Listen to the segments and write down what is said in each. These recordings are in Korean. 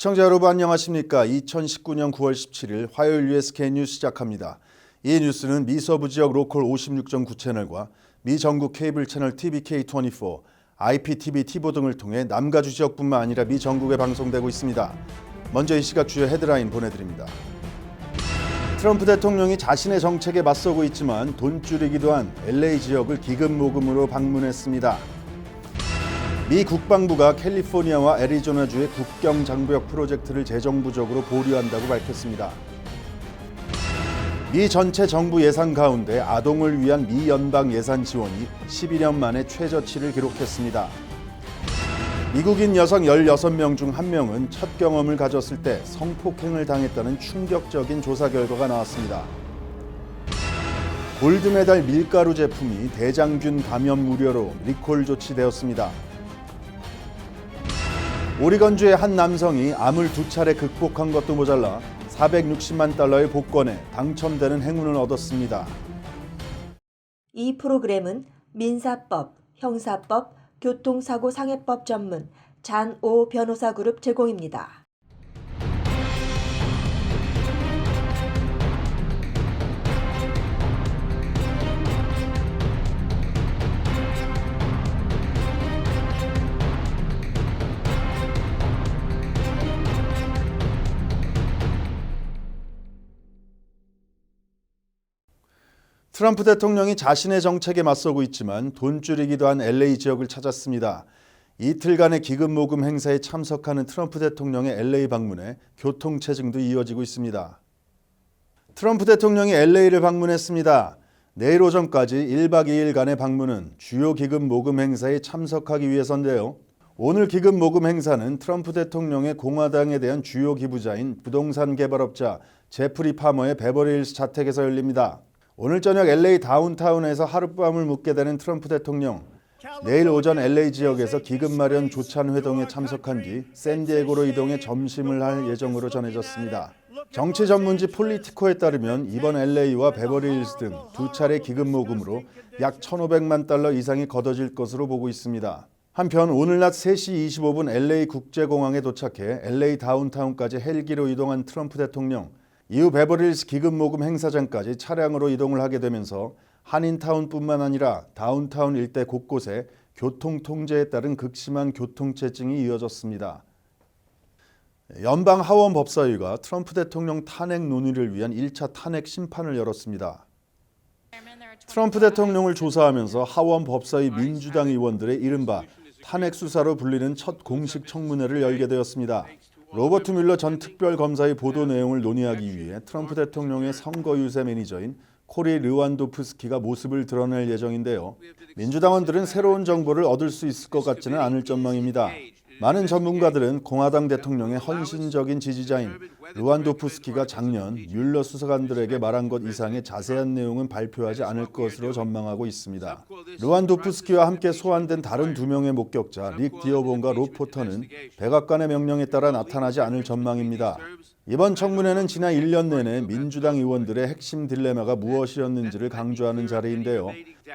시청자 여러분 안녕하십니까? 2019년 9월 17일 화요일 USK 뉴스 시작합니다. 이 뉴스는 미 서부 지역 로컬 56.9 채널과 미 전국 케이블 채널 TBK24, IPTV, 티보 등을 통해 남가주 지역뿐만 아니라 미 전국에 방송되고 있습니다. 먼저 이 시각 주요 헤드라인 보내드립니다. 트럼프 대통령이 자신의 정책에 맞서고 있지만 돈 줄이기도 한 LA 지역을 기금 모금으로 방문했습니다. 미 국방부가 캘리포니아와 애리조나주의 국경 장벽 프로젝트를 재정부적으로 보류한다고 밝혔습니다. 미 전체 정부 예산 가운데 아동을 위한 미 연방 예산 지원이 12년 만에 최저치를 기록했습니다. 미국인 여성 16명 중 1명은 첫 경험을 가졌을 때 성폭행을 당했다는 충격적인 조사 결과가 나왔습니다. 골드메달 밀가루 제품이 대장균 감염 우려로 리콜 조치되었습니다. 오리건주의 한 남성이 암을 두 차례 극복한 것도 모자라 460만 달러의 복권에 당첨되는 행운을 얻었습니다. 이 프로그램은 민사법, 형사법, 교통사고 상해법 전문 잔 오 변호사 그룹 제공입니다. 트럼프 대통령이 자신의 정책에 맞서고 있지만 돈 줄이기도 한 LA 지역을 찾았습니다. 이틀간의 기금 모금 행사에 참석하는 트럼프 대통령의 LA 방문에 교통 체증도 이어지고 있습니다. 트럼프 대통령이 LA를 방문했습니다. 내일 오전까지 1박 2일간의 방문은 주요 기금 모금 행사에 참석하기 위해서인데요. 오늘 기금 모금 행사는 트럼프 대통령의 공화당에 대한 주요 기부자인 부동산 개발업자 제프리 파머의 베버리힐스 자택에서 열립니다. 오늘 저녁 LA 다운타운에서 하룻밤을 묵게 되는 트럼프 대통령. 내일 오전 LA 지역에서 기금 마련 조찬 회동에 참석한 뒤 샌디에고로 이동해 점심을 할 예정으로 전해졌습니다. 정치 전문지 폴리티코에 따르면 이번 LA와 베버리힐스 등 두 차례 기금 모금으로 약 1,500만 달러 이상이 걷어질 것으로 보고 있습니다. 한편 오늘 낮 3시 25분 LA 국제공항에 도착해 LA 다운타운까지 헬기로 이동한 트럼프 대통령. 이후 베버리힐스 기금 모금 행사장까지 차량으로 이동을 하게 되면서 한인타운뿐만 아니라 다운타운 일대 곳곳에 교통 통제에 따른 극심한 교통체증이 이어졌습니다. 연방 하원 법사위가 트럼프 대통령 탄핵 논의를 위한 1차 탄핵 심판을 열었습니다. 트럼프 대통령을 조사하면서 하원 법사위 민주당 의원들의 이른바 탄핵 수사로 불리는 첫 공식 청문회를 열게 되었습니다. 로버트 뮬러 전 특별검사의 보도 내용을 논의하기 위해 트럼프 대통령의 선거 유세 매니저인 코리 르완도프스키가 모습을 드러낼 예정인데요. 민주당원들은 새로운 정보를 얻을 수 있을 것 같지는 않을 전망입니다. 많은 전문가들은 공화당 대통령의 헌신적인 지지자인 르완도프스키가 작년 뮬러 수사관들에게 말한 것 이상의 자세한 내용은 발표하지 않을 것으로 전망하고 있습니다. 르완도프스키와 함께 소환된 다른 두 명의 목격자 릭 디어본과 로 포터는 백악관의 명령에 따라 나타나지 않을 전망입니다. 이번 청문회는 지난 1년 내내 민주당 의원들의 핵심 딜레마가 무엇이었는지를 강조하는 자리인데요.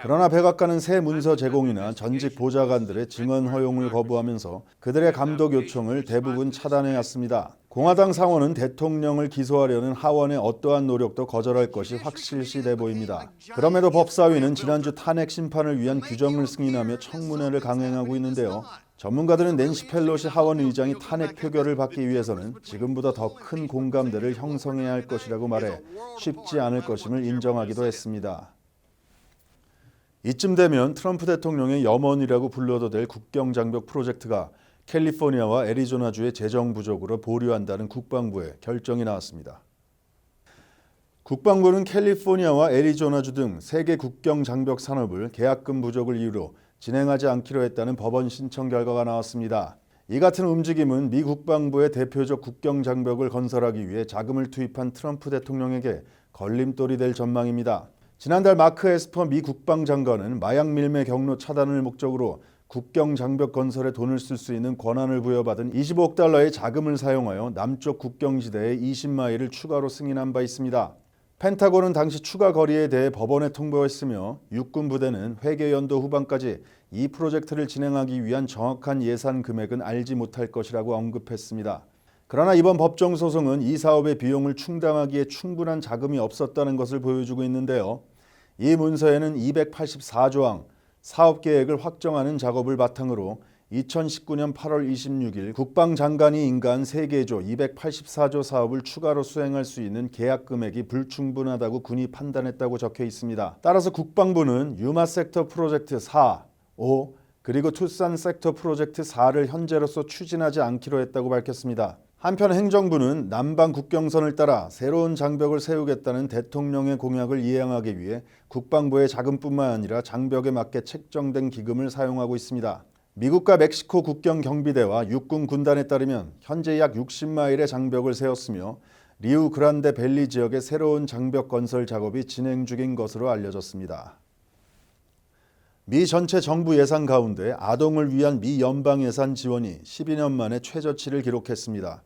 그러나 백악관은 새 문서 제공이나 전직 보좌관들의 증언 허용을 거부하면서 그들의 감독 요청을 대부분 차단해 왔습니다. 공화당 상원은 대통령을 기소하려는 하원의 어떠한 노력도 거절할 것이 확실시돼 보입니다. 그럼에도 법사위는 지난주 탄핵 심판을 위한 규정을 승인하며 청문회를 강행하고 있는데요. 전문가들은 낸시 펠로시 하원 의장이 탄핵 표결을 받기 위해서는 지금보다 더 큰 공감대를 형성해야 할 것이라고 말해 쉽지 않을 것임을 인정하기도 했습니다. 이쯤 되면 트럼프 대통령의 염원이라고 불러도 될 국경 장벽 프로젝트가 캘리포니아와 애리조나주의 재정 부족으로 보류한다는 국방부의 결정이 나왔습니다. 국방부는 캘리포니아와 애리조나주 등 세계 국경 장벽 산업을 계약금 부족을 이유로 진행하지 않기로 했다는 법원 신청 결과가 나왔습니다. 이 같은 움직임은 미 국방부의 대표적 국경 장벽을 건설하기 위해 자금을 투입한 트럼프 대통령에게 걸림돌이 될 전망입니다. 지난달 마크 에스퍼 미 국방장관은 마약 밀매 경로 차단을 목적으로 국경 장벽 건설에 돈을 쓸 수 있는 권한을 부여받은 25억 달러의 자금을 사용하여 남쪽 국경지대에 20마일을 추가로 승인한 바 있습니다. 펜타곤은 당시 추가 거리에 대해 법원에 통보했으며 육군 부대는 회계 연도 후반까지 이 프로젝트를 진행하기 위한 정확한 예산 금액은 알지 못할 것이라고 언급했습니다. 그러나 이번 법정 소송은 이 사업의 비용을 충당하기에 충분한 자금이 없었다는 것을 보여주고 있는데요. 이 문서에는 284조 항 사업 계획을 확정하는 작업을 바탕으로 2019년 8월 26일 국방장관이 인가한 세계조 284조 사업을 추가로 수행할 수 있는 계약 금액이 불충분하다고 군이 판단했다고 적혀 있습니다. 따라서 국방부는 유마 섹터 프로젝트 4, 5 그리고 투싼 섹터 프로젝트 4를 현재로서 추진하지 않기로 했다고 밝혔습니다. 한편 행정부는 남방 국경선을 따라 새로운 장벽을 세우겠다는 대통령의 공약을 이행하기 위해 국방부의 자금뿐만 아니라 장벽에 맞게 책정된 기금을 사용하고 있습니다. 미국과 멕시코 국경 경비대와 육군 군단에 따르면 현재 약 60마일의 장벽을 세웠으며 리우 그란데 밸리 지역의 새로운 장벽 건설 작업이 진행 중인 것으로 알려졌습니다. 미 전체 정부 예산 가운데 아동을 위한 미 연방 예산 지원이 12년 만에 최저치를 기록했습니다.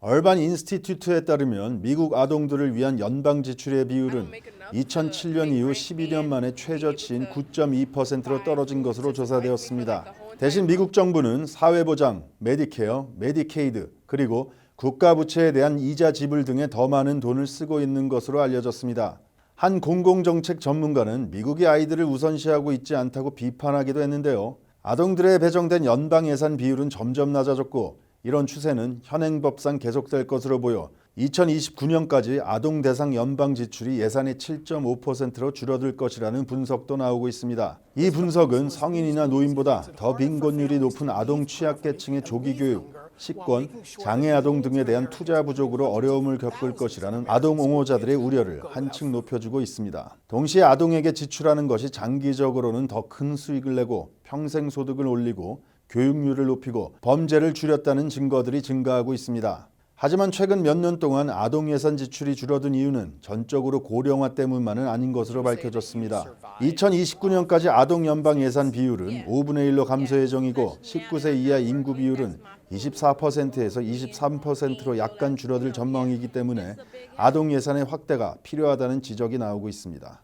얼반 인스티튜트에 따르면 미국 아동들을 위한 연방 지출의 비율은 2007년 이후 12년 만에 최저치인 9.2%로 떨어진 것으로 조사되었습니다. 대신 미국 정부는 사회보장, 메디케어, 메디케이드 그리고 국가 부채에 대한 이자 지불 등에 더 많은 돈을 쓰고 있는 것으로 알려졌습니다. 한 공공정책 전문가는 미국이 아이들을 우선시하고 있지 않다고 비판하기도 했는데요. 아동들에 배정된 연방 예산 비율은 점점 낮아졌고 이런 추세는 현행 법상 계속될 것으로 보여 2029년까지 아동 대상 연방 지출이 예산의 7.5%로 줄어들 것이라는 분석도 나오고 있습니다. 이 분석은 성인이나 노인보다 더 빈곤율이 높은 아동 취약계층의 조기 교육, 식권, 장애 아동 등에 대한 투자 부족으로 어려움을 겪을 것이라는 아동 옹호자들의 우려를 한층 높여주고 있습니다. 동시에 아동에게 지출하는 것이 장기적으로는 더 큰 수익을 내고 평생 소득을 올리고 교육률을 높이고 범죄를 줄였다는 증거들이 증가하고 있습니다. 하지만 최근 몇 년 동안 아동 예산 지출이 줄어든 이유는 전적으로 고령화 때문만은 아닌 것으로 밝혀졌습니다. 2029년까지 아동 연방 예산 비율은 5분의 1로 감소 예정이고 19세 이하 인구 비율은 24%에서 23%로 약간 줄어들 전망이기 때문에 아동 예산의 확대가 필요하다는 지적이 나오고 있습니다.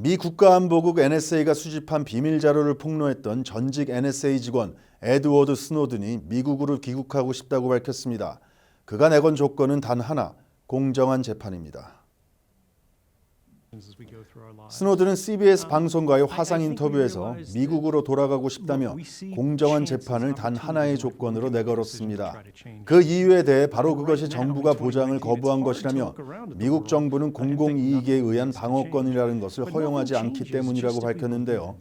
미 국가안보국 NSA가 수집한 비밀 자료를 폭로했던 전직 NSA 직원 에드워드 스노든이 미국으로 귀국하고 싶다고 밝혔습니다. 그가 내건 조건은 단 하나, 공정한 재판입니다. 스노든은 CBS 방송과의 화상 인터뷰에서 미국으로 돌아가고 싶다며 공정한 재판을 단 하나의 조건으로 내걸었습니다. 그 이유에 대해 바로 그것이 정부가 보장을 거부한 것이라며 미국 정부는 공공이익에 의한 방어권이라는 것을 허용하지 않기 때문이라고 밝혔는데요.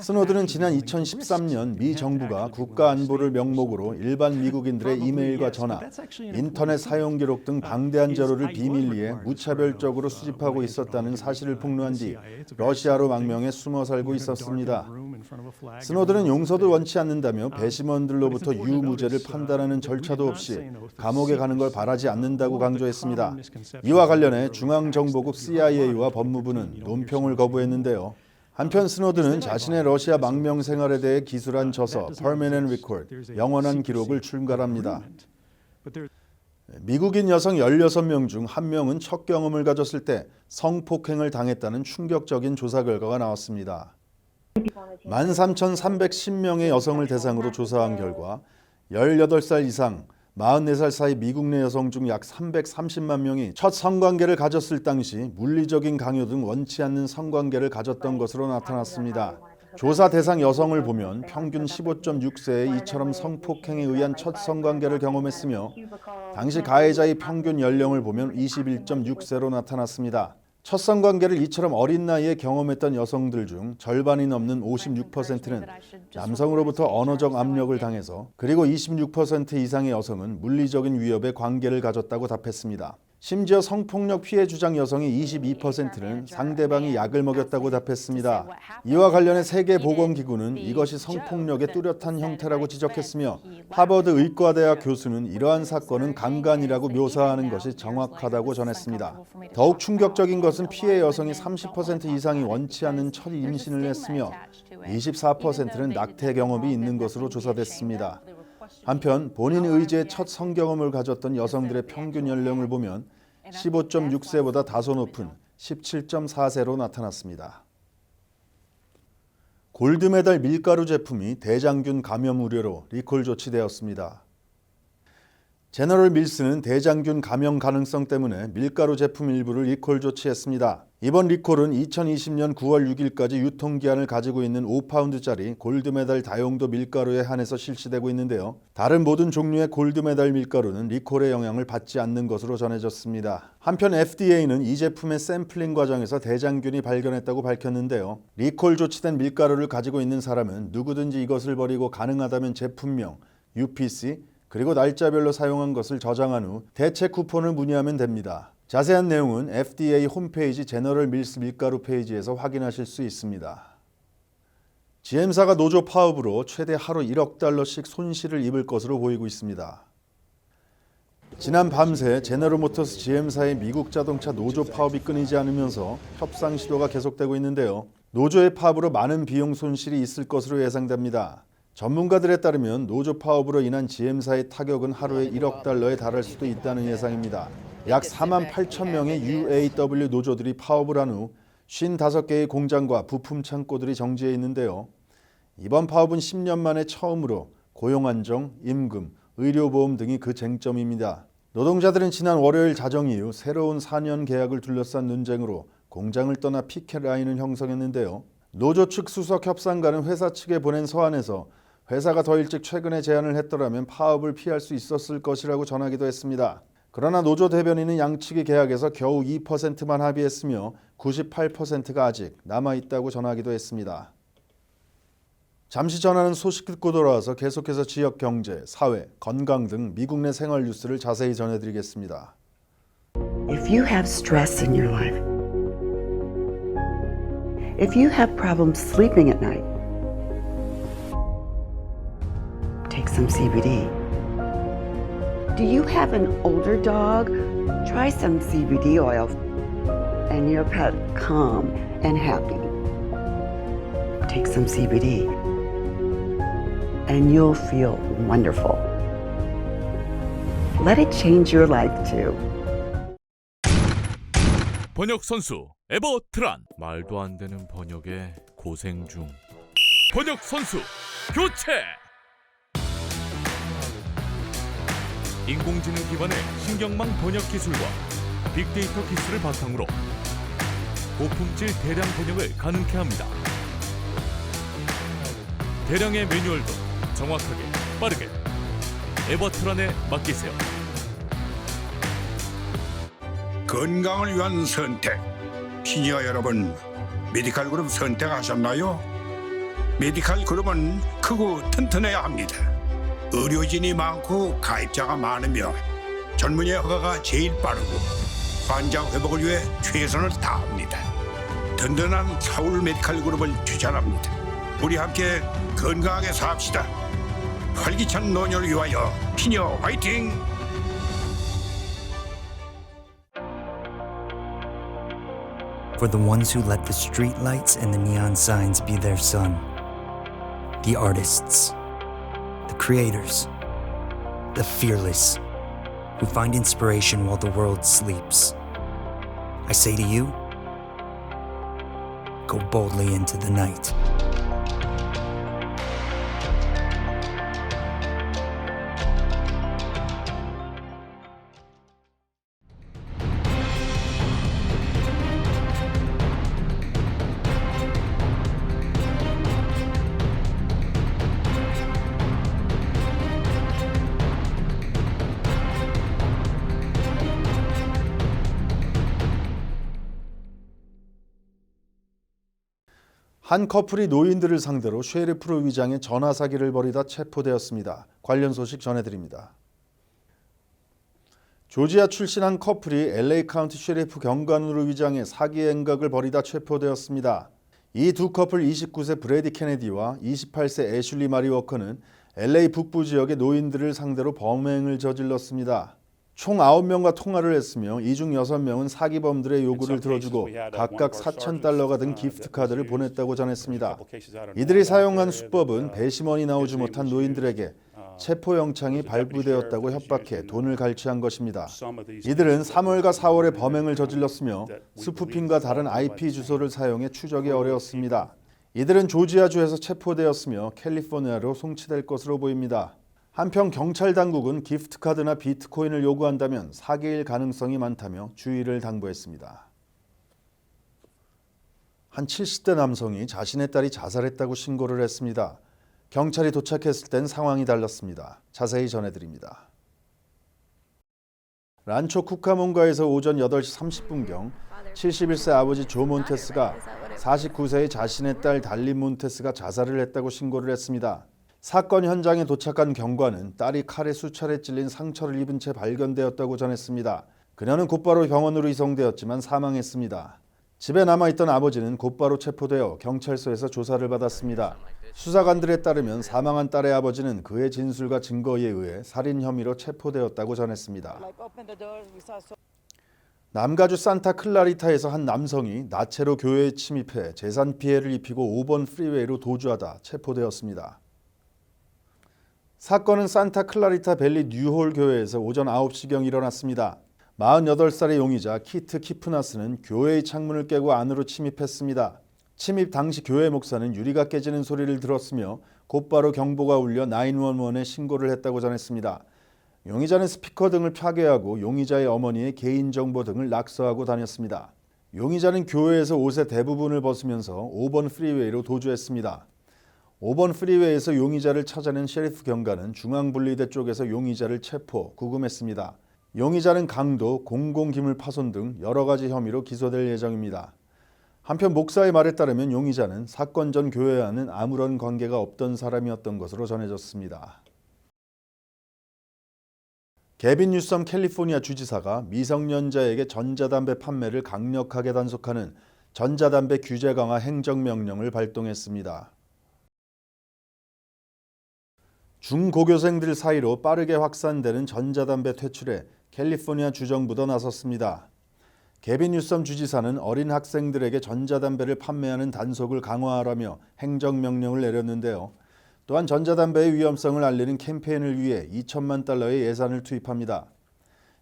스노든은 지난 2013년 미 정부가 국가 안보를 명목으로 일반 미국인들의 이메일과 전화, 인터넷 사용 기록 등 방대한 자료를 비밀리에 무차별적으로 수집하고 있었다는 사실을 폭로한 뒤 러시아로 망명해 숨어 살고 있었습니다. 스노든은 용서도 원치 않는다며 배심원들로부터 유무죄를 판단하는 절차도 없이 감옥에 가는 걸 바라지 않는다고 강조했습니다. 이와 관련해 중앙정보국 CIA와 법무부는 논평을 거부했는데요. 한편 스노든은 자신의 러시아 망명 생활에 대해 기술한 저서 Permanent Record, 영원한 기록을 출간합니다. 미국인 여성 16명 중한 명은 첫 경험을 가졌을 때 성폭행을 당했다는 충격적인 조사 결과가 나왔습니다. 13,310명의 여성을 대상으로 조사한 결과 18살 이상 44살 사이 미국 내 여성 중 약 330만 명이 첫 성관계를 가졌을 당시 물리적인 강요 등 원치 않는 성관계를 가졌던 것으로 나타났습니다. 조사 대상 여성을 보면 평균 15.6세에 이처럼 성폭행에 의한 첫 성관계를 경험했으며 당시 가해자의 평균 연령을 보면 21.6세로 나타났습니다. 첫 성관계를 이처럼 어린 나이에 경험했던 여성들 중 절반이 넘는 56%는 남성으로부터 언어적 압력을 당해서 그리고 26% 이상의 여성은 물리적인 위협에 관계를 가졌다고 답했습니다. 심지어 성폭력 피해 주장 여성의 22%는 상대방이 약을 먹였다고 답했습니다. 이와 관련해 세계보건기구는 이것이 성폭력의 뚜렷한 형태라고 지적했으며 하버드 의과대학 교수는 이러한 사건은 강간이라고 묘사하는 것이 정확하다고 전했습니다. 더욱 충격적인 것은 피해 여성이 30% 이상이 원치 않는 첫 임신을 했으며 24%는 낙태 경험이 있는 것으로 조사됐습니다. 한편 본인 의지의 첫 성경험을 가졌던 여성들의 평균 연령을 보면 15.6세보다 다소 높은 17.4세로 나타났습니다. 골드메달 밀가루 제품이 대장균 감염 우려로 리콜 조치되었습니다. 제너럴 밀스는 대장균 감염 가능성 때문에 밀가루 제품 일부를 리콜 조치했습니다. 이번 리콜은 2020년 9월 6일까지 유통기한을 가지고 있는 5파운드짜리 골드메달 다용도 밀가루에 한해서 실시되고 있는데요. 다른 모든 종류의 골드메달 밀가루는 리콜의 영향을 받지 않는 것으로 전해졌습니다. 한편 FDA는 이 제품의 샘플링 과정에서 대장균이 발견했다고 밝혔는데요. 리콜 조치된 밀가루를 가지고 있는 사람은 누구든지 이것을 버리고 가능하다면 제품명, UPC, 그리고 날짜별로 사용한 것을 저장한 후 대체 쿠폰을 문의하면 됩니다. 자세한 내용은 FDA 홈페이지 제너럴 밀스 밀가루 페이지에서 확인하실 수 있습니다. GM사가 노조 파업으로 최대 하루 1억 달러씩 손실을 입을 것으로 보이고 있습니다. 지난 밤새 제너럴 모터스 GM사의 미국 자동차 노조 파업이 끊이지 않으면서 협상 시도가 계속되고 있는데요. 노조의 파업으로 많은 비용 손실이 있을 것으로 예상됩니다. 전문가들에 따르면 노조 파업으로 인한 GM사의 타격은 하루에 1억 달러에 달할 수도 있다는 예상입니다. 약 4만 8천 명의 UAW 노조들이 파업을 한 후 55개의 공장과 부품 창고들이 정지해 있는데요. 이번 파업은 10년 만에 처음으로 고용 안정, 임금, 의료보험 등이 그 쟁점입니다. 노동자들은 지난 월요일 자정 이후 새로운 4년 계약을 둘러싼 논쟁으로 공장을 떠나 피켓 라인을 형성했는데요. 노조 측 수석 협상가는 회사 측에 보낸 서한에서 회사가 더 일찍 최근에 제안을 했더라면 파업을 피할 수 있었을 것이라고 전하기도 했습니다. 그러나 노조 대변인은 양측의 계약에서 겨우 2%만 합의했으며 98%가 아직 남아 있다고 전하기도 했습니다. 잠시 전하는 소식 듣고 돌아와서 계속해서 지역 경제, 사회, 건강 등 미국 내 생활 뉴스를 자세히 전해드리겠습니다. If you have stress in your life, if you have problems sleeping at night, some CBD. Do you have an older dog? Try some CBD oil and your pet calm and happy. Take some CBD and you'll feel wonderful. Let it change your life too. 번역 선수 에버 트란 말도 안 되는 번역에 고생 중 번역 선수 교체 인공지능 기반의 신경망 번역 기술과 빅데이터 기술을 바탕으로 고품질 대량 번역을 가능케 합니다. 대량의 매뉴얼도 정확하게 빠르게 에버트란에 맡기세요. 건강을 위한 선택. 시니어 여러분, 메디칼 그룹 선택하셨나요? 메디칼 그룹은 크고 튼튼해야 합니다. 의료진이 많고 가입자가 많으며 젊은이의 허가가 제일 빠르고 환자 회복을 위해 최선을 다합니다. 든든한 서울 메디칼 그룹을 추천합니다. 우리 함께 건강하게 삽시다. 활기찬 노년을 위하여 피니어 화이팅! for the ones who let the street lights and the neon signs be their sun. The artists, the creators, the fearless, who find inspiration while the world sleeps. I say to you, go boldly into the night. 한 커플이 노인들을 상대로 쉐리프로 위장의 전화 사기를 벌이다 체포되었습니다. 관련 소식 전해드립니다. 조지아 출신 한 커플이 LA 카운티 쉐리프 경관으로 위장해 사기 행각을 벌이다 체포되었습니다. 이 두 커플 29세 브래디 케네디와 28세 애슐리 마리 워커는 LA 북부 지역의 노인들을 상대로 범행을 저질렀습니다. 총 9명과 통화를 했으며 이 중 6명은 사기범들의 요구를 들어주고 각각 4천 달러가 든 기프트 카드를 보냈다고 전했습니다. 이들이 사용한 수법은 배심원이 나오지 못한 노인들에게 체포 영창이 발부되었다고 협박해 돈을 갈취한 것입니다. 이들은 3월과 4월에 범행을 저질렀으며 스푸핑과 다른 IP 주소를 사용해 추적이 어려웠습니다. 이들은 조지아주에서 체포되었으며 캘리포니아로 송치될 것으로 보입니다. 한편 경찰 당국은 기프트카드나 비트코인을 요구한다면 사기일 가능성이 많다며 주의를 당부했습니다. 한 70대 남성이 자신의 딸이 자살했다고 신고를 했습니다. 경찰이 도착했을 땐 상황이 달랐습니다. 자세히 전해드립니다. 란초 쿠카몬가에서 오전 8시 30분경 71세 아버지 조 몬테스가 49세의 자신의 딸 달린 몬테스가 자살을 했다고 신고를 했습니다. 사건 현장에 도착한 경관은 딸이 칼에 수차례 찔린 상처를 입은 채 발견되었다고 전했습니다. 그녀는 곧바로 병원으로 이송되었지만 사망했습니다. 집에 남아있던 아버지는 곧바로 체포되어 경찰서에서 조사를 받았습니다. 수사관들에 따르면 사망한 딸의 아버지는 그의 진술과 증거에 의해 살인 혐의로 체포되었다고 전했습니다. 남가주 산타 클라리타에서 한 남성이 나체로 교회에 침입해 재산 피해를 입히고 5번 프리웨이로 도주하다 체포되었습니다. 사건은 산타 클라리타 밸리 뉴홀 교회에서 오전 9시경 일어났습니다. 48살의 용의자 키트 키프나스는 교회의 창문을 깨고 안으로 침입했습니다. 침입 당시 교회 목사는 유리가 깨지는 소리를 들었으며 곧바로 경보가 울려 911에 신고를 했다고 전했습니다. 용의자는 스피커 등을 파괴하고 용의자의 어머니의 개인정보 등을 낙서하고 다녔습니다. 용의자는 교회에서 옷의 대부분을 벗으면서 5번 프리웨이로 도주했습니다. 5번 프리웨이에서 용의자를 찾아낸 셰리프 경관은 중앙분리대 쪽에서 용의자를 체포, 구금했습니다. 용의자는 강도, 공공기물 파손 등 여러 가지 혐의로 기소될 예정입니다. 한편 목사의 말에 따르면 용의자는 사건 전 교회와는 아무런 관계가 없던 사람이었던 것으로 전해졌습니다. 개빈 뉴섬 캘리포니아 주지사가 미성년자에게 전자담배 판매를 강력하게 단속하는 전자담배 규제 강화 행정명령을 발동했습니다. 중고교생들 사이로 빠르게 확산되는 전자담배 퇴출에 캘리포니아 주정부도 나섰습니다. 개빈 뉴섬 주지사는 어린 학생들에게 전자담배를 판매하는 단속을 강화하라며 행정명령을 내렸는데요. 또한 전자담배의 위험성을 알리는 캠페인을 위해 2천만 달러의 예산을 투입합니다.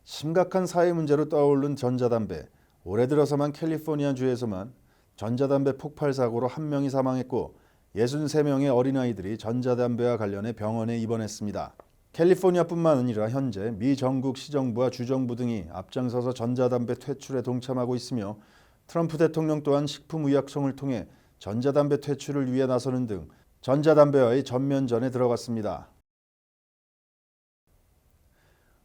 심각한 사회 문제로 떠오른 전자담배. 올해 들어서만 캘리포니아 주에서만 전자담배 폭발 사고로 한 명이 사망했고 63명의 어린아이들이 전자담배와 관련해 병원에 입원했습니다. 캘리포니아뿐만 아니라 현재 미 전국 시정부와 주정부 등이 앞장서서 전자담배 퇴출에 동참하고 있으며 트럼프 대통령 또한 식품의약청을 통해 전자담배 퇴출을 위해 나서는 등 전자담배와의 전면전에 들어갔습니다.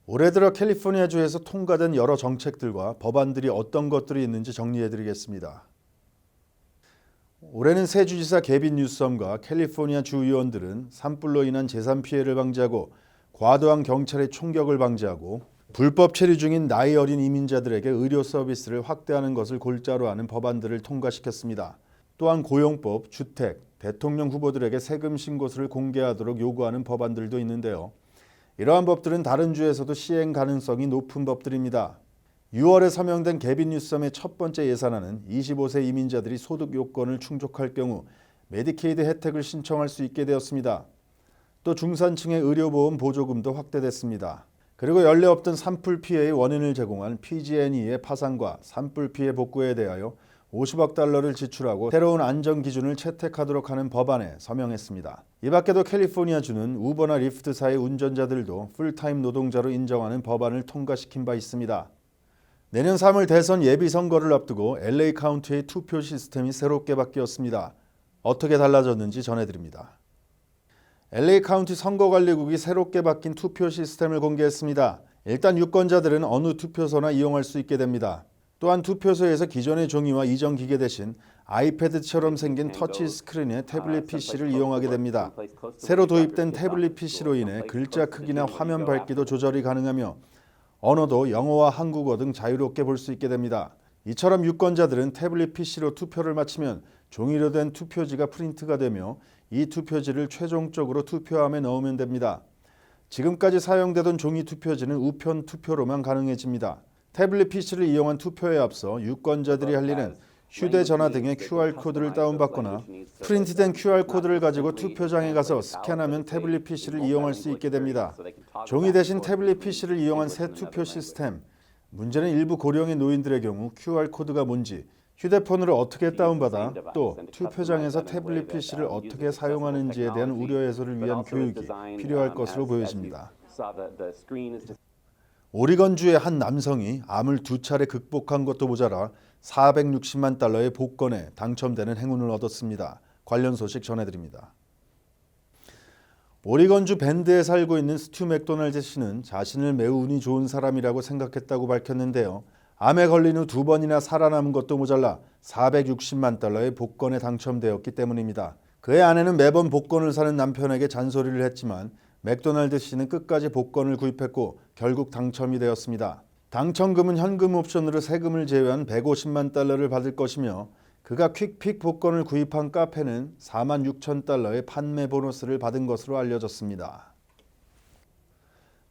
올해 들어 캘리포니아주에서 통과된 여러 정책들과 법안들이 어떤 것들이 있는지 정리해드리겠습니다. 올해는 새 주지사 개빈 뉴섬과 캘리포니아 주 의원들은 산불로 인한 재산 피해를 방지하고 과도한 경찰의 총격을 방지하고 불법 체류 중인 나이 어린 이민자들에게 의료 서비스를 확대하는 것을 골자로 하는 법안들을 통과시켰습니다. 또한 고용법, 주택, 대통령 후보들에게 세금 신고서를 공개하도록 요구하는 법안들도 있는데요. 이러한 법들은 다른 주에서도 시행 가능성이 높은 법들입니다. 6월에 서명된 개빈 뉴섬의 첫 번째 예산안은 25세 이민자들이 소득 요건을 충족할 경우 메디케이드 혜택을 신청할 수 있게 되었습니다. 또 중산층의 의료보험 보조금도 확대됐습니다. 그리고 연례 없던 산불 피해의 원인을 제공한 PG&E의 파산과 산불 피해 복구에 대하여 50억 달러를 지출하고 새로운 안전 기준을 채택하도록 하는 법안에 서명했습니다. 이 밖에도 캘리포니아주는 우버나 리프트사의 운전자들도 풀타임 노동자로 인정하는 법안을 통과시킨 바 있습니다. 내년 3월 대선 예비 선거를 앞두고 LA 카운티의 투표 시스템이 새롭게 바뀌었습니다. 어떻게 달라졌는지 전해드립니다. LA 카운티 선거관리국이 새롭게 바뀐 투표 시스템을 공개했습니다. 일단 유권자들은 어느 투표소나 이용할 수 있게 됩니다. 또한 투표소에서 기존의 종이와 이전 기계 대신 아이패드처럼 생긴 터치 스크린의 태블릿 PC를 이용하게 됩니다. 새로 도입된 태블릿 PC로 인해 글자 크기나 화면 밝기도 조절이 가능하며 언어도 영어와 한국어 등 자유롭게 볼 수 있게 됩니다. 이처럼 유권자들은 태블릿 PC로 투표를 마치면 종이로 된 투표지가 프린트가 되며 이 투표지를 최종적으로 투표함에 넣으면 됩니다. 지금까지 사용되던 종이 투표지는 우편 투표로만 가능해집니다. 태블릿 PC를 이용한 투표에 앞서 유권자들이 할 일은 휴대전화 등의 QR코드를 다운받거나 프린트된 QR코드를 가지고 투표장에 가서 스캔하면 태블릿 PC를 이용할 수 있게 됩니다. 종이 대신 태블릿 PC를 이용한 새 투표 시스템. 문제는 일부 고령의 노인들의 경우 QR코드가 뭔지 휴대폰으를 어떻게 다운받아 또 투표장에서 태블릿 PC를 어떻게 사용하는지에 대한 우려 해소를 위한 교육이 필요할 것으로 보여집니다. 오리건주의 한 남성이 암을 두 차례 극복한 것도 모자라 460만 달러의 복권에 당첨되는 행운을 얻었습니다. 관련 소식 전해드립니다. 오리건주 밴드에 살고 있는 스튜 맥도날드 씨는 자신을 매우 운이 좋은 사람이라고 생각했다고 밝혔는데요. 암에 걸린 후 두 번이나 살아남은 것도 모자라 460만 달러의 복권에 당첨되었기 때문입니다. 그의 아내는 매번 복권을 사는 남편에게 잔소리를 했지만 맥도날드 씨는 끝까지 복권을 구입했고 결국 당첨이 되었습니다. 당첨금은 현금 옵션으로 세금을 제외한 150만 달러를 받을 것이며 그가 퀵픽 복권을 구입한 카페는 4만 6천 달러의 판매 보너스를 받은 것으로 알려졌습니다.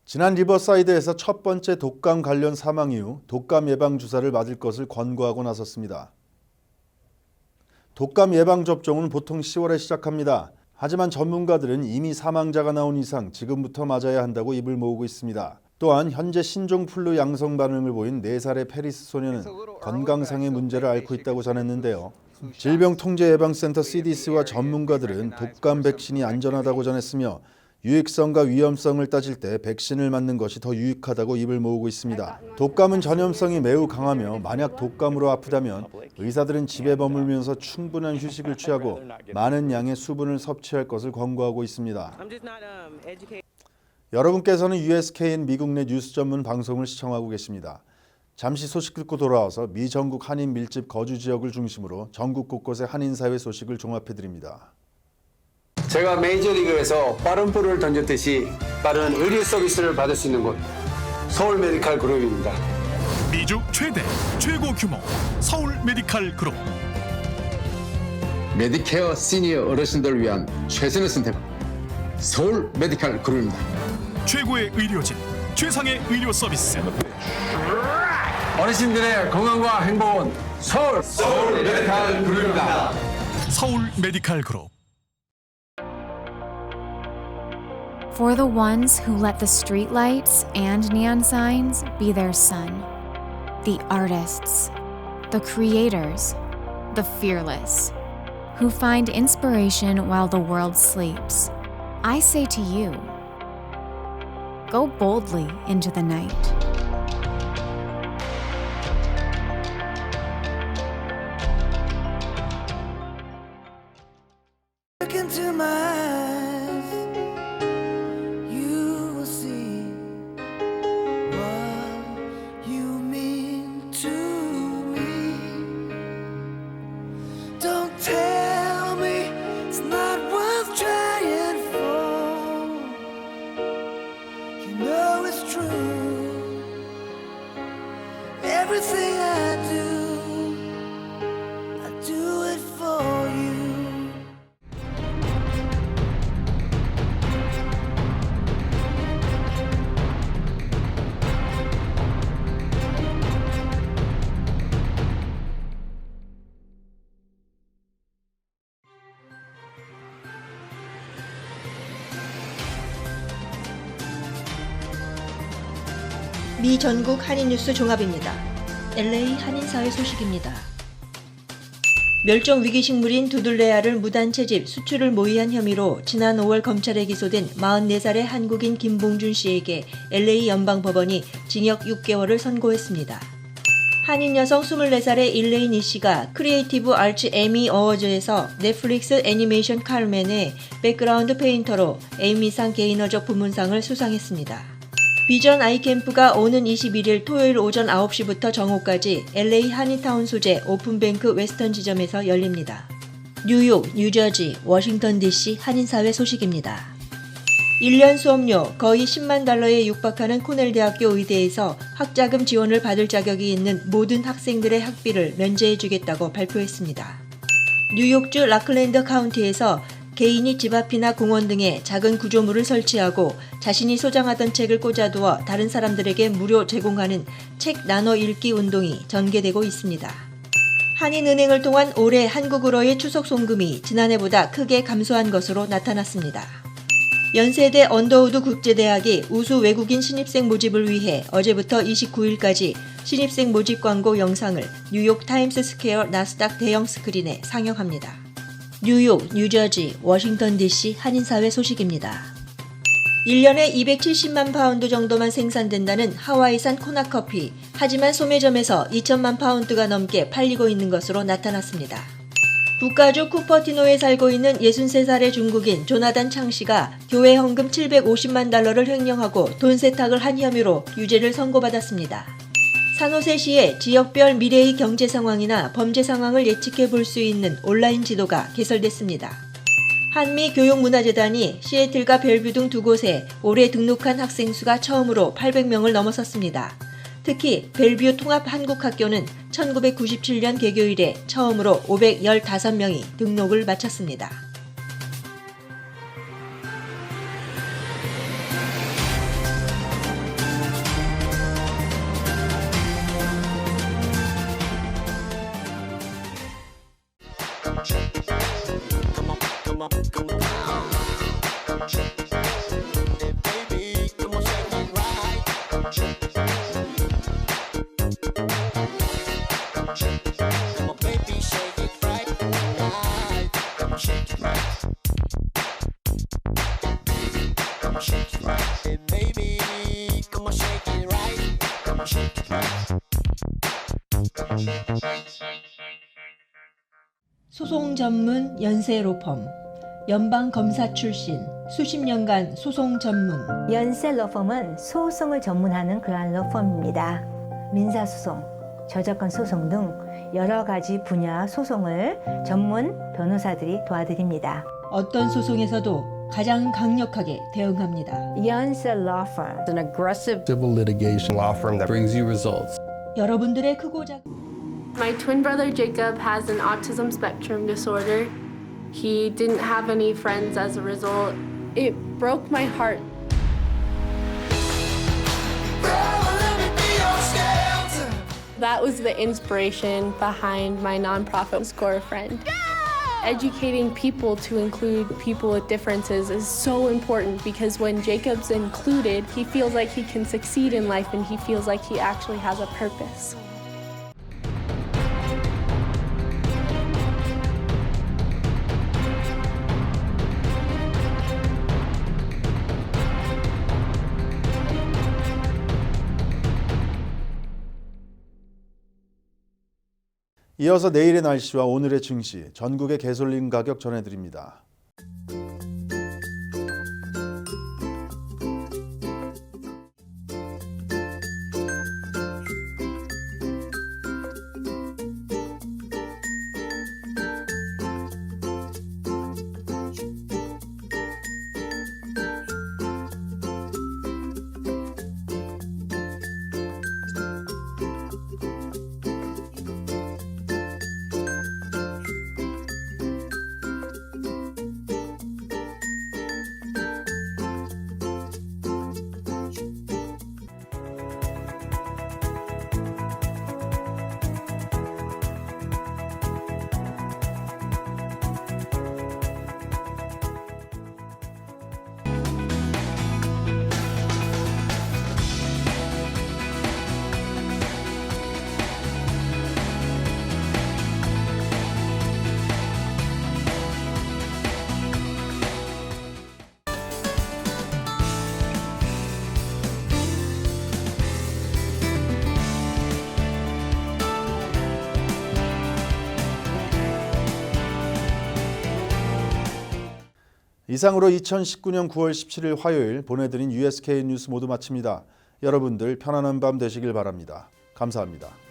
지난 리버사이드에서 첫 번째 독감 관련 사망 이후 독감 예방 주사를 맞을 것을 권고하고 나섰습니다. 독감 예방 접종은 보통 10월에 시작합니다. 하지만 전문가들은 이미 사망자가 나온 이상 지금부터 맞아야 한다고 입을 모으고 있습니다. 또한 현재 신종 플루 양성 반응을 보인 4살의 페리스 소녀는 건강상의 문제를 앓고 있다고 전했는데요. 질병통제예방센터 CDC와 전문가들은 독감 백신이 안전하다고 전했으며 유익성과 위험성을 따질 때 백신을 맞는 것이 더 유익하다고 입을 모으고 있습니다. 독감은 전염성이 매우 강하며 만약 독감으로 아프다면 의사들은 집에 머물면서 충분한 휴식을 취하고 많은 양의 수분을 섭취할 것을 권고하고 있습니다. 여러분께서는 USKN 미국 내 뉴스 전문 방송을 시청하고 계십니다. 잠시 소식 듣고 돌아와서 미 전국 한인 밀집 거주 지역을 중심으로 전국 곳곳의 한인 사회 소식을 종합해 드립니다. 제가 메이저리그에서 빠른 볼을 던졌듯이 빠른 의료 서비스를 받을 수 있는 곳 서울 메디칼 그룹입니다. 미주 최대 최고 규모 서울 메디칼 그룹 메디케어 시니어 어르신들을 위한 최선의 선택 서울 메디칼 그룹입니다. 최고의 의료진 최상의 의료 서비스 어르신들의 건강과 행복은 서울 서울 메디칼 그룹입니다. 서울 메디칼 그룹 For the ones who let the streetlights and neon signs be their sun. The artists, the creators, the fearless, who find inspiration while the world sleeps. I say to you, go boldly into the night. 전국 한인 뉴스 종합입니다. LA 한인사회 소식입니다. 멸종 위기 식물인 두들레아를 무단 채집, 수출을 모의한 혐의로 지난 5월 검찰에 기소된 44살의 한국인 김봉준 씨에게 LA 연방 법원이 징역 6개월을 선고했습니다. 한인 여성 24살의 일레인 이 씨가 크리에이티브 아츠 에미 어워즈에서 넷플릭스 애니메이션 칼맨의 백그라운드 페인터로 에미상 개인어적 부문상을 수상했습니다. 비전 아이캠프가 오는 21일 토요일 오전 9시부터 정오까지 LA 한인타운 소재 오픈뱅크 웨스턴 지점에서 열립니다. 뉴욕, 뉴저지, 워싱턴 DC 한인사회 소식입니다. 1년 수업료 거의 10만 달러에 육박하는 코넬 대학교 의대에서 학자금 지원을 받을 자격이 있는 모든 학생들의 학비를 면제해 주겠다고 발표했습니다. 뉴욕주 라클랜드 카운티에서 개인이 집 앞이나 공원 등에 작은 구조물을 설치하고 자신이 소장하던 책을 꽂아두어 다른 사람들에게 무료 제공하는 책 나눠 읽기 운동이 전개되고 있습니다. 한인은행을 통한 올해 한국으로의 추석 송금이 지난해보다 크게 감소한 것으로 나타났습니다. 연세대 언더우드 국제대학이 우수 외국인 신입생 모집을 위해 어제부터 29일까지 신입생 모집 광고 영상을 뉴욕 타임스 스퀘어 나스닥 대형 스크린에 상영합니다. 뉴욕, 뉴저지, 워싱턴 DC 한인사회 소식입니다. 1년에 270만 파운드 정도만 생산된다는 하와이산 코나커피. 하지만 소매점에서 2천만 파운드가 넘게 팔리고 있는 것으로 나타났습니다. 북가주 쿠퍼티노에 살고 있는 63살의 중국인 조나단 창 씨가 교회 헌금 750만 달러를 횡령하고 돈 세탁을 한 혐의로 유죄를 선고받았습니다. 산호세시의 지역별 미래의 경제 상황이나 범죄 상황을 예측해 볼 수 있는 온라인 지도가 개설됐습니다. 한미 교육문화재단이 시애틀과 벨뷰 등 두 곳에 올해 등록한 학생 수가 처음으로 800명을 넘어섰습니다. 특히 벨뷰 통합한국학교는 1997년 개교 이래 처음으로 515명이 등록을 마쳤습니다. 소송 전문 연세 로펌, 연방 검사 출신, 수십 년간 소송 전문, 연세 러펌은 소송을 전문하는 그러한 러펌입니다. 민사소송, 저작권 소송 등 여러 가지 분야 소송을 전문 변호사들이 도와드립니다. 어떤 소송에서도 가장 강력하게 대응합니다. 연세 러펌 an aggressive civil litigation law firm that brings you results. 여러분들의 크고 작은 My twin brother Jacob has an autism spectrum disorder. He didn't have any friends as a result. It broke my heart. That was the inspiration behind my nonprofit Score Friend. Educating people to include people with differences is so important because when Jacob's included, he feels like he can succeed in life and he feels like he actually has a purpose. 이어서 내일의 날씨와 오늘의 증시, 전국의 개솔린 가격 전해드립니다. 이상으로 2019년 9월 17일 화요일 보내드린 USK 뉴스 모두 마칩니다. 여러분들 편안한 밤 되시길 바랍니다. 감사합니다.